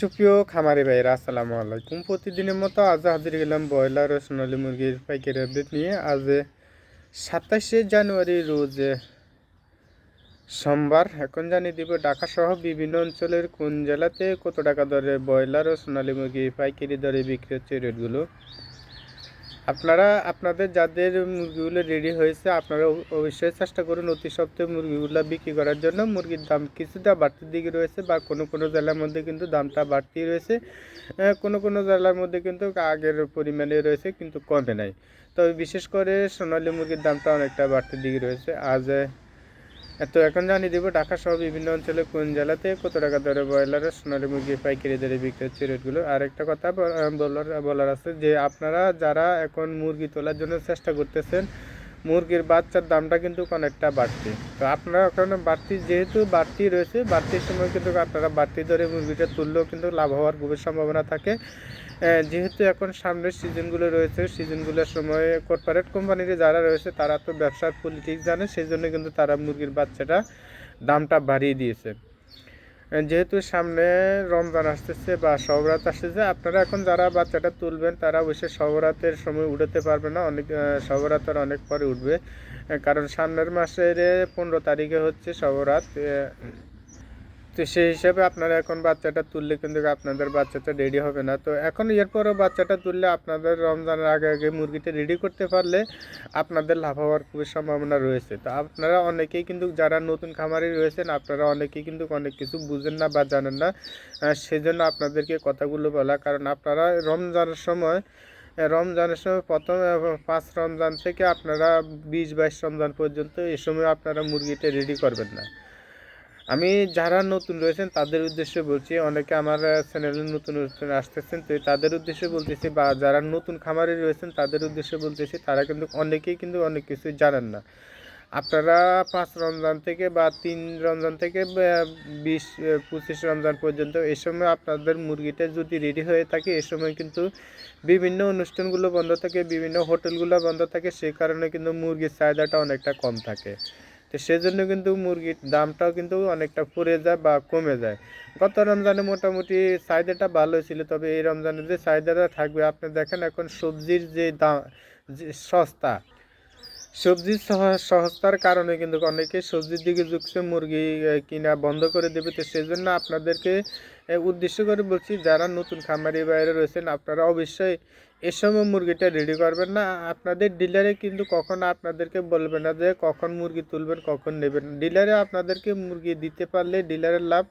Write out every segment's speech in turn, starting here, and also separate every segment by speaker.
Speaker 1: সুপ্রিয় খামারি ভাইরা আসসালামু আলাইকুম। প্রতিদিনের মতো আজ হাজির গেলাম ব্রয়লার ও সোনালী মুরগির পাইকারি আপডেট নিয়ে। আজ সাতাশে জানুয়ারি রোজ সোমবার। এখন জানিয়ে দিব ঢাকা সহ বিভিন্ন অঞ্চলের কোন জেলাতে কত টাকা দরে ব্রয়লার ও সোনালী মুরগি পাইকারি দরে বিক্রি হচ্ছে রেটগুলো। আপনারা আপনাদের যাদের মুরগিগুলো রেডি হয়েছে, আপনারা অবশ্যই চেষ্টা করুন অতি সপ্তাহে মুরগিগুলো বিক্রি করার জন্য। মুরগির দাম কিছুটা বাড়তির দিকে রয়েছে বা কোনো কোনো জেলার মধ্যে কিন্তু দামটা বাড়তি রয়েছে। কোনো কোনো জেলার মধ্যে কিন্তু আগের পরিমাণে রয়েছে, কিন্তু কমে নাই। তবে বিশেষ করে সোনালী মুরগির দামটা অনেকটা বাড়তির দিকে রয়েছে। আজ তো এখন জানিয়ে দেবো ঢাকা সহ বিভিন্ন অঞ্চলে কোন জেলাতে কত টাকা দরে ব্রয়লার সোনালী মুরগি পাইকারি দরে বিক্রি হচ্ছে রেটগুলো? আর একটা কথা বলার বলার আছে যে আপনারা যারা এখন মুরগি তোলার জন্য চেষ্টা করতেছেন মুরগির বাচ্চার দামটা কিন্তু অনেকটা বাড়তি। তো আপনারা ওখানে বাড়তি যেহেতু বাড়তি রয়েছে, বাড়তির সময় কিন্তু আপনারা বাড়তি ধরে মুরগিটা তুললেও কিন্তু লাভ হওয়ার খুবই সম্ভাবনা থাকে। যেহেতু এখন সামনের সিজনগুলো রয়েছে, সিজনগুলোর সময় কর্পোরেট কোম্পানিতে যারা রয়েছে, তারা তো ব্যবসার পলিটিক্স জানে সেই জন্য কিন্তু তারা মুরগির বাচ্চাটা দামটা বাড়িয়ে দিয়েছে। যেহেতু সামনে রমজান আসতেছে বা শহরাত আসতেছে আপনারা এখন যারা বাচ্চাটা তুলবেন তারা অবশ্যই শহরাতের সময় উঠাতে পারবে না। অনেক শহরাত সবরাতের অনেক পরে উঠবে। কারণ সামনের মাসের পনেরো তারিখে হচ্ছে আহ, তো সেই হিসাবে আপনারা এখন বাচ্চাটা তুললে কিন্তু আপনাদের বাচ্চাটা রেডি হবে না। তো এখন এরপরও বাচ্চাটা তুললে আপনাদের রমজানের আগে আগে মুরগিটা রেডি করতে পারলে আপনাদের লাভ হওয়ার খুবই সম্ভাবনা রয়েছে। তো আপনারা অনেকেই কিন্তু যারা নতুন খামারি রয়েছেন, আপনারা অনেকেই কিন্তু অনেক কিছু বুঝেন না বা জানেন না। সেজন্য আপনাদেরকে কথাগুলো বলা, কারণ আপনারা রমজানের সময় রমজানের সময় প্রথম, পাঁচ রমজান থেকে আপনারা বিশ বাইশ রমজান পর্যন্ত এ সময় আপনারা মুরগিটা রেডি করবেন না। আমি যারা নতুন রয়েছেন, তাদের উদ্দেশ্যে বলছি, অনেকে আমার চ্যানেলে নতুন নতুন আসতেছেন, তো তাদের উদ্দেশ্যে বলতেছি বা যারা নতুন খামারে রয়েছেন, তাদের উদ্দেশ্যে বলতেছি, তারা কিন্তু অনেকেই কিন্তু অনেক কিছু জানেন না। আপনারা পাঁচ রমজান থেকে বা তিন রমজান থেকে বিশ পঁচিশ রমজান পর্যন্ত এই সময় আপনাদের মুরগিটা যদি রেডি হয়ে থাকে এ সময় কিন্তু বিভিন্ন অনুষ্ঠানগুলো বন্ধ থাকে, বিভিন্ন হোটেলগুলো বন্ধ থাকে সেই কারণে কিন্তু মুরগির চাহিদাটা অনেকটা কম থাকে। তো সেজন্য কিন্তু মুরগির দামটাও কিন্তু অনেকটা পড়ে যায় বা কমে যায়। গত রমজানে মোটামুটি চাহিদাটা ভালো ছিল, তবে এই রমজানে যে চাহিদাটা থাকবে, আপনি দেখেন এখন সবজির যে দাম সস্তা সবজি সস্তার কারণে কিন্তু অনেকে সবজির দিকে ঝুঁকছে, মুরগি কিনা বন্ধ করে দেবে। তো সেজন্য আপনাদেরকে উদ্দেশ্য করে বলছি, যারা নতুন খামারি বাইরে রয়েছেন, আপনারা অবশ্যই এ সময় মুরগিটা রেডি করবেন না। আপনাদের ডিলারে কিন্তু কখনো আপনাদেরকে বলবে না যে কখন মুরগি তুলবেন, কখন নেবেন। ডিলারে আপনাদেরকে মুরগি দিতে পারলে ডিলারের লাভ,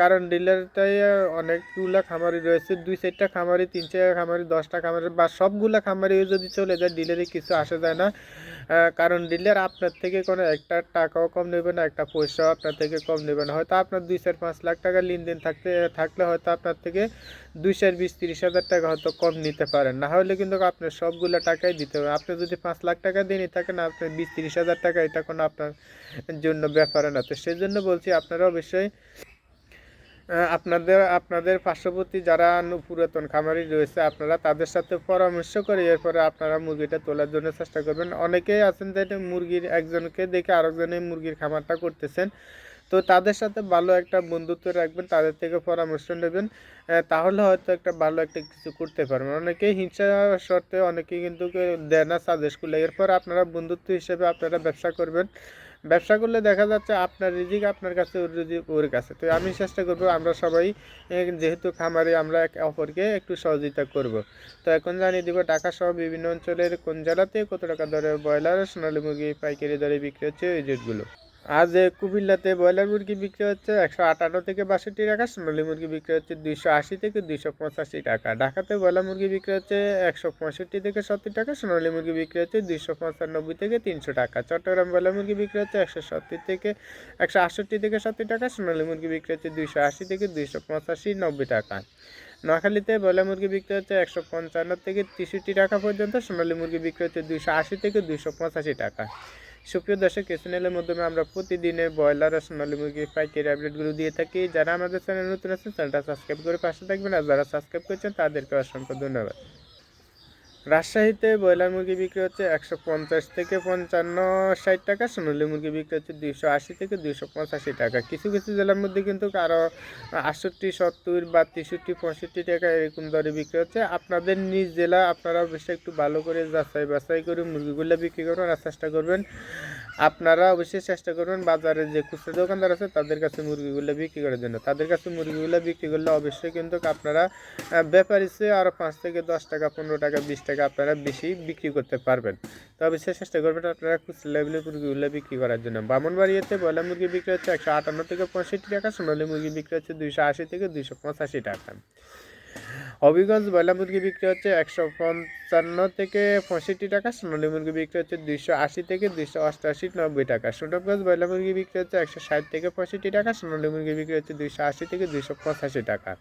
Speaker 1: কারণ ডিলারটাই অনেকগুলা খামারি রয়েছে, দুই চারটা খামারি, তিন চারটা খামারি, দশটা খামারি, বা সবগুলা খামারি যদি চলে যায়, ডিলারে কিছু আসে যায় না। কারণ ডিলার আপনার থেকে কোনো একটা টাকাও কম নেবে না, একটা পয়সাও আপনার থেকে কম নেবে না। হয়তো আপনার দুই চার পাঁচ লাখ টাকা লেনদেন থাকতে থাকলে হয়তো আপনার থেকে দুই চার বিশ, তিরিশ হাজার টাকা হয়তো কম নিতে পারেন। না হলে কিন্তু আপনার সবগুলো টাকাই দিতে হবে। আপনি যদি পাঁচ লাখ টাকা দিয়ে নিয়ে থাকেন আপনি বিশ, তিরিশ হাজার টাকা, এটা কোনো আপনার জন্য ব্যাপার না। তো সেই জন্য বলছি আপনারা অবশ্যই আপনাদের আপনাদের পার্শ্ববর্তী যারা পুরাতন খামারি রয়েছে, আপনারা তাদের সাথে পরামর্শ করে এরপরে আপনারা মুরগিটা তোলার জন্য চেষ্টা করবেন। অনেকেই আছেন যে মুরগির, একজনকে দেখে আরেকজনে মুরগির খামারটা করতেছেন। তো তাদের সাথে ভালো একটা বন্ধুত্ব রাখবেন, তাদের থেকে পরামর্শ নেবেন তাহলে হয়তো একটা ভালো একটা কিছু করতে পারবেন। অনেকেই হিংসা শর্তে অনেকেই কিন্তু দেয় না করলে। এরপর আপনারা বন্ধুত্ব হিসেবে আপনারা ব্যবসা করবেন। ব্যবসা করলে দেখা যাচ্ছে আপনার রিজিক আপনার কাছে ওর রিজিক ওর কাছে। তো আমি চেষ্টা করব আমরা সবাই যেহেতু খামারে আমরা একে অপরকে একটু সহযোগিতা করব। তো এখন জানিয়ে দিব ঢাকা সহ বিভিন্ন অঞ্চলের কোন জেলাতে কত টাকা দরে ব্রয়লার সোনালী মুরগি পাইকারি দরে বিক্রি হচ্ছে এই রেটগুলো আজ কুমিল্লাতে ব্রয়লার মুরগি বিক্রি হচ্ছে একশো আটান্ন থেকে বাষট্টি টাকা, সোনালী মুরগি বিক্রি হচ্ছে দুইশো আশি থেকে দুইশো পঁচাশি টাকা। ঢাকাতে ব্রয়লার মুরগি বিক্রি হচ্ছে একশো পঁয়ষট্টি থেকে সত্তর টাকা, সোনালী মুরগি বিক্রি হচ্ছে দুইশো পঁচানব্বই থেকে তিনশো টাকা। চট্টগ্রাম ব্রয়লার মুরগি বিক্রি হচ্ছে একশো সত্তর থেকে একশো আটষট্টি থেকে সত্তর টাকা, সোনালী মুরগি বিক্রি হচ্ছে দুইশো আশি থেকে দুইশো পঁচাশি নব্বই টাকা। নোয়াখালীতে ব্রয়লার মুরগি বিক্রি হচ্ছে একশো পঞ্চান্ন থেকে তেষট্টি টাকা পর্যন্ত, সোনালী মুরগি বিক্রি হচ্ছে দুইশো আশি থেকে দুইশো পঁচাশি টাকা। সুপ্রিয় দর্শক, এই চ্যানেলের মাধ্যমে আমরা প্রতিদিনে ব্রয়লার আর সোনালী মুরগির পাইকারি আপডেটগুলো দিয়ে থাকি। যারা আমাদের চ্যানেল নতুন আছেন, চ্যানেলটা সাবস্ক্রাইব করে পাশে থাকবেন। আর যারা সাবস্ক্রাইব করছেন, তাদেরকে অসংখ্য ধন্যবাদ। রাজশাহীতে ব্রয়লার মুরগি বিক্রি হচ্ছে একশো পঞ্চাশ থেকে পঞ্চান্ন ষাট টাকা, সোনালি মুরগি বিক্রি হচ্ছে দুইশো আশি থেকে দুইশো পঁচাশি টাকা। কিছু কিছু জেলার মধ্যে কিন্তু কারও আটষট্টি, সত্তর বা তেষট্টি, পঁয়ষট্টি টাকা এরকম দরে বিক্রি হচ্ছে। আপনাদের নিজ জেলা, আপনারা অবশ্যই একটু ভালো করে যাচাই বাছাই করে মুরগিগুলো বিক্রি করবেন আর চেষ্টা করবেন। আপনারা অবশ্যই চেষ্টা করবেন বাজারে যে খুচরা দোকানদার আছে, তাদের কাছে মুরগিগুলো বিক্রি করার জন্য। তাদের কাছে মুরগিগুলো বিক্রি করলে অবশ্যই কিন্তু আপনারা ব্যাপারী চেয়ে আরও পাঁচ থেকে দশ টাকা, পনেরো টাকা, বিশ টাকা আপনারা বেশি বিক্রি করতে পারবেন। তো অবশ্যই চেষ্টা করবেন আপনারা খুচরা লেভেলে মুরগিগুলো বিক্রি করার জন্য। বামনবাড়িয়াতে ব্রয়লার মুরগি বিক্রি হচ্ছে একশো আটান্ন থেকে পঁয়ষট্টি টাকা, সোনালী মুরগি বিক্রি হচ্ছে দুইশো আশি থেকে দুইশো পঁচাশি টাকা। হবিগঞ্জ ব্রয়লার মুরগি বিক্রি হচ্ছে একশো পঞ্চান্ন থেকে পঁয়ষট্টি টাকা, সোনালী মুরগি বিক্রি হচ্ছে দুইশো আশি থেকে দুইশো অষ্টআশি নব্বই টাকা। সুন্দরগঞ্জ ব্রয়লার মুরগি বিক্রি হচ্ছে একশো ষাট থেকে পঁয়ষট্টি টাকা, সোনালী মুরগি বিক্রি হচ্ছে দুইশো আশি থেকে দুইশো পঁচাশি টাকা।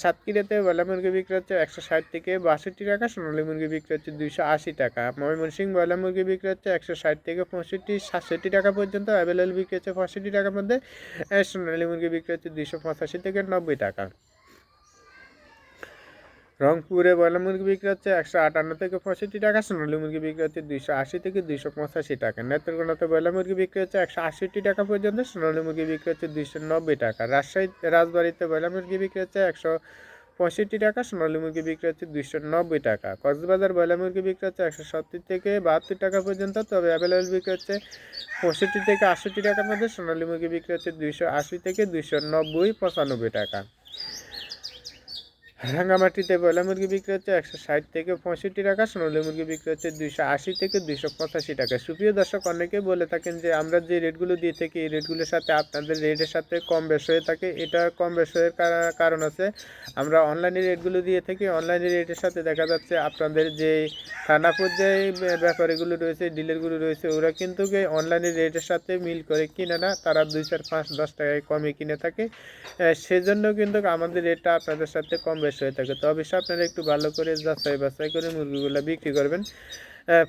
Speaker 1: সাতক্ষীরাতে ব্রয়লার মুরগি বিক্রি হচ্ছে একশো ষাট থেকে বাষট্টি টাকা, সোনালী মুরগি বিক্রি হচ্ছে দুইশো আশি টাকা। ময়মনসিংহ ব্রয়লার মুরগি বিক্রি হচ্ছে একশো ষাট থেকে পঁয়ষট্টি, সাতষট্টি টাকা পর্যন্ত অ্যাভেলেবল বিক্রি হচ্ছে পঁয়ষট্টি টাকার মধ্যে সোনালী মুরগি বিক্রি হচ্ছে দুইশো পঁচাশি থেকে নব্বই টাকা। রংপুরে ব্রয়লার মুরগি বিক্রি হচ্ছে একশো আটান্ন থেকে পঁয়ষট্টি টাকা, সোনালী মুরগি বিক্রি হচ্ছে দুইশো আশি থেকে দুইশো পঁচাশি টাকা। নেত্রকোনাতে ব্রয়লার মুরগি বিক্রি হচ্ছে একশো আশিটি টাকা পর্যন্ত, সোনালী মুরগি বিক্রি হচ্ছে দুইশো নব্বই টাকা। রাজশাহী, রাজবাড়িতে ব্রয়লার মুরগি বিক্রি হচ্ছে একশো পঁয়ষট্টি টাকা, সোনালী মুরগি বিক্রি হচ্ছে দুইশো নব্বই টাকা। কক্সবাজার ব্রয়লার মুরগি বিক্রি হচ্ছে একশো সত্তর থেকে বাহাত্তর টাকা পর্যন্ত, তবে অ্যাভেলেবল বিক্রি হচ্ছে পঁয়ষট্টি থেকে আটষট্টি টাকার মধ্যে সোনালী মুরগি বিক্রি হচ্ছে দুইশো আশি থেকে দুইশো নব্বই পঁচানব্বই টাকা। রাঙ্গামাটিতে ব্রয়লার মুরগি বিক্রি হচ্ছে একশো ষাট থেকে পঁয়ষট্টি টাকা, সোনালী মুরগি বিক্রি হচ্ছে দুইশো আশি থেকে দুইশো পঁচাশি টাকা। সুপ্রিয় দর্শক অনেকে বলে থাকেন যে আমরা যে রেটগুলো দিয়ে থাকি, এই রেটগুলোর সাথে আপনাদের রেটের সাথে কম বেশ হয়ে থাকে। এটা কম বেশ হয়ে কারা- কারণ আছে, আমরা অনলাইনে রেটগুলো দিয়ে থাকি, অনলাইনে রেটের সাথে দেখা যাচ্ছে আপনাদের যে থানা পর্যায়ে ব্য- ব্যাপারীগুলো রয়েছে, ডিলারগুলো রয়েছে, ওরা কিন্তু অনলাইনে রেটের সাথে মিল করে কিনে না, তারা দুই চার পাঁচ দশ টাকায় কমে কিনে থাকে। সেজন্য কিন্তু আমাদের রেটটা আপনাদের সাথে কম বেশি হয়ে থাকে। তো অবশ্যই আপনারা একটু ভালো করে যাচাই বাছাই করে মুরগিগুলো বিক্রি করবেন।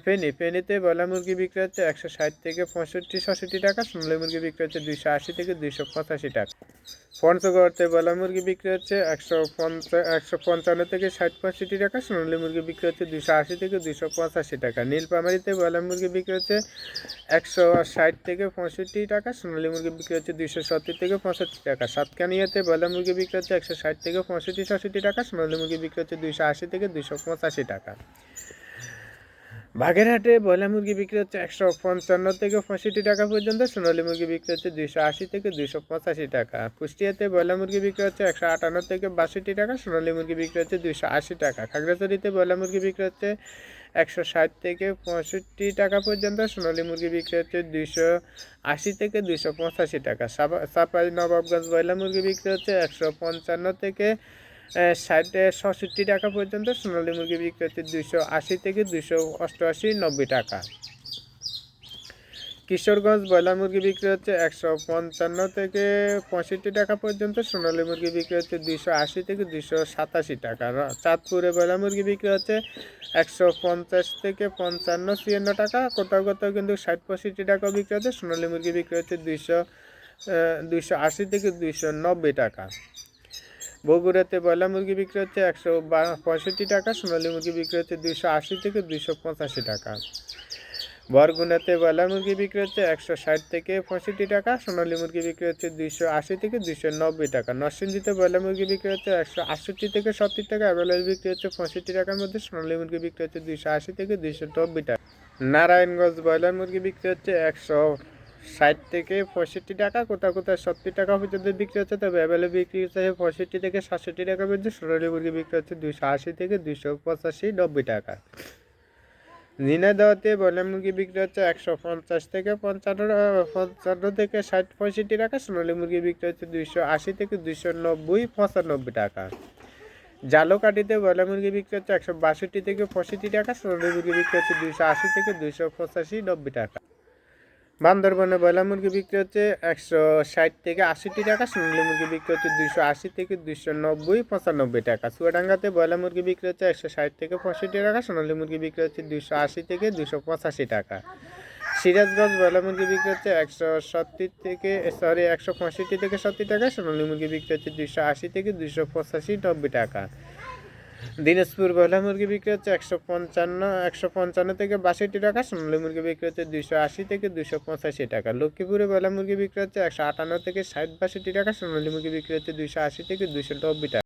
Speaker 1: ফেনি ফেনিতে ব্রয়লার মুরগি বিক্রি হচ্ছে একশো ষাট থেকে পঁয়ষট্টি, ছষট্টি টাকা, সোনালি মুরগি বিক্রি হচ্ছে দুইশো আশি থেকে দুইশো পঁচাশি টাকা। পঞ্চগড়তে ব্রয়লার মুরগি বিক্রি হচ্ছে একশো পঞ্চা একশো পঞ্চান্ন থেকে ষাট পঁয়ষট্টি টাকা, সোনালী মুরগি বিক্রি হচ্ছে দুশো আশি থেকে দুশো পঁচাশি টাকা। নীলপামারিতে ব্রয়লার মুরগি বিক্রি হচ্ছে একশো ষাট থেকে পঁয়ষট্টি টাকা, সোনালী মুরগি বিক্রি হচ্ছে দুশো সত্তর থেকে পঁয়ষট্টি টাকা। সাতকানিয়াতে ব্রয়লার মুরগি বিক্রি হচ্ছে একশো ষাট থেকে পঁয়ষট্টি ছষট্টি টাকা, সোনালী মুরগি বিক্রি হচ্ছে দুশো আশি থেকে দুশো পঁচাশি টাকা। বাগেরহাটে ব্রয়লার মুরগি বিক্রি হচ্ছে একশো পঞ্চান্ন থেকে পঁয়ষট্টি টাকা পর্যন্ত, সোনালী মুরগি বিক্রি হচ্ছে দুইশো আশি থেকে দুইশো পঁচাশি টাকা। কুষ্টিয়াতে ব্রয়লার মুরগি বিক্রি হচ্ছে একশো আটান্ন থেকে বাষট্টি টাকা, সোনালী মুরগি বিক্রি হচ্ছে দুইশো আশি টাকা। খাগড়াছড়িতে ব্রয়লার মুরগি বিক্রি হচ্ছে একশো ষাট থেকে পঁয়ষট্টি টাকা পর্যন্ত, সোনালী মুরগি বিক্রি হচ্ছে দুইশো আশি থেকে দুইশো পঁচাশি টাকা। সাপা- নবাবগঞ্জ ব্রয়লার মুরগি বিক্রি হচ্ছে একশো পঞ্চান্ন থেকে ষাট ছষট্টি টাকা পর্যন্ত সোনালী মুরগি বিক্রি হচ্ছে দুইশো আশি থেকে দুইশো অষ্টআশি, নব্বই টাকা। কিশোরগঞ্জ ব্রয়লার মুরগি বিক্রি হচ্ছে একশো পঞ্চান্ন থেকে পঁয়ষট্টি টাকা পর্যন্ত, সোনালী মুরগি বিক্রি হচ্ছে দুইশো আশি থেকে দুইশো সাতাশি টাকা। চাঁদপুরে ব্রয়লার মুরগি বিক্রি হচ্ছে একশো পঞ্চাশ থেকে পঞ্চান্ন, ছিয়ান্ন টাকা। কোথাও কোথাও কিন্তু ষাট, পঁয়ষট্টি টাকাও বিক্রি হচ্ছে, সোনালী মুরগি বিক্রি হচ্ছে দুইশো দুইশো আশি থেকে দুইশো নব্বই টাকা। বগুড়াতে ব্রয়লার মুরগি বিক্রি হচ্ছে একশো পঁয়ষট্টি টাকা, সোনালী মুরগি বিক্রি হচ্ছে দুইশো আশি থেকে দুইশো পঁচাশি টাকা। বরগুনাতে ব্রয়লার মুরগি বিক্রি হচ্ছে একশো ষাট থেকে পঁয়ষট্টি টাকা, সোনালী মুরগি বিক্রি হচ্ছে দুইশো আশি থেকে দুইশো নব্বই টাকা। নরসিংদীতে ব্রয়লার মুরগি বিক্রি হচ্ছে একশো আটষট্টি থেকে সত্তর টাকা, অ্যাভেলেবল বিক্রি হচ্ছে পঁয়ষট্টি টাকার মধ্যে, সোনালী মুরগি বিক্রি হচ্ছে দুইশো আশি থেকে দুইশো নব্বই টাকা। নারায়ণগঞ্জ ব্রয়লার মুরগি বিক্রি হচ্ছে একশো ষাট থেকে পঁয়ষট্টি টাকা, কোথাও কোথাও সত্তর টাকা পর্যন্ত বিক্রি হচ্ছে, তবে অ্যাভেলেবল বিক্রি হচ্ছে পঁয়ষট্টি থেকে সাতষট্টি টাকা পর্যন্ত সোনালী মুরগি বিক্রি হচ্ছে দুশো আশি থেকে দুশো পঁচাশি, নব্বই টাকা। নিনা ঝিনাইদহতে ব্রয়লার মুরগি বিক্রি হচ্ছে একশো পঞ্চাশ থেকে পঞ্চান্ন পঞ্চান্ন থেকে ষাট পঁয়ষট্টি টাকা সোনালী মুরগি বিক্রি হচ্ছে দুইশো আশি থেকে দুইশো নব্বই, পঁচানব্বই টাকা। জালকাঠিতে ব্রয়লার মুরগি বিক্রি হচ্ছে একশো বাষট্টি থেকে পঁয়ষট্টি টাকা সোনালী মুরগি বিক্রি হচ্ছে দুইশো আশি থেকে দুইশো পঁচাশি, নব্বই টাকা। বান্দরবনে ব্রয়লার মুরগি বিক্রি হচ্ছে একশো ষাট থেকে আশিটি টাকা সোনালী মুরগি বিক্রি হচ্ছে দুইশো আশি থেকে দুইশো নব্বই, পঁচানব্বই টাকা। চুয়াডাঙ্গাতে ব্রয়লার মুরগি বিক্রি হচ্ছে একশো ষাট থেকে পঁয়ষট্টি টাকা, সোনালী মুরগি বিক্রি হচ্ছে দুইশো আশি থেকে দুইশো পঁচাশি টাকা। সিরাজগঞ্জ ব্রয়লার মুরগি বিক্রি হচ্ছে একশো সত্তর থেকে, সরি, একশো পঁয়ষট্টি থেকে সত্তর টাকা, সোনালি মুরগি বিক্রি হচ্ছে দুইশো আশি থেকে দুইশো পঁচাশি নব্বই টাকা। দিনাজপুর বয়লা মুরগি বিক্রি হচ্ছে একশো পঞ্চান্ন একশো পঞ্চান্ন থেকে বাষট্টি টাকা, সোনালী মুরগি বিক্রি হচ্ছে দুশো আশি থেকে দুশো পঁচাশি টাকা। লক্ষ্মীপুরে বয়লা মুরগি বিক্রি হচ্ছে একশো আটান্ন থেকে ষাট, বাষট্টি টাকা, সোনালী মুরগি বিক্রি হচ্ছে দুশো আশি থেকে দুশো নব্বই টাকা।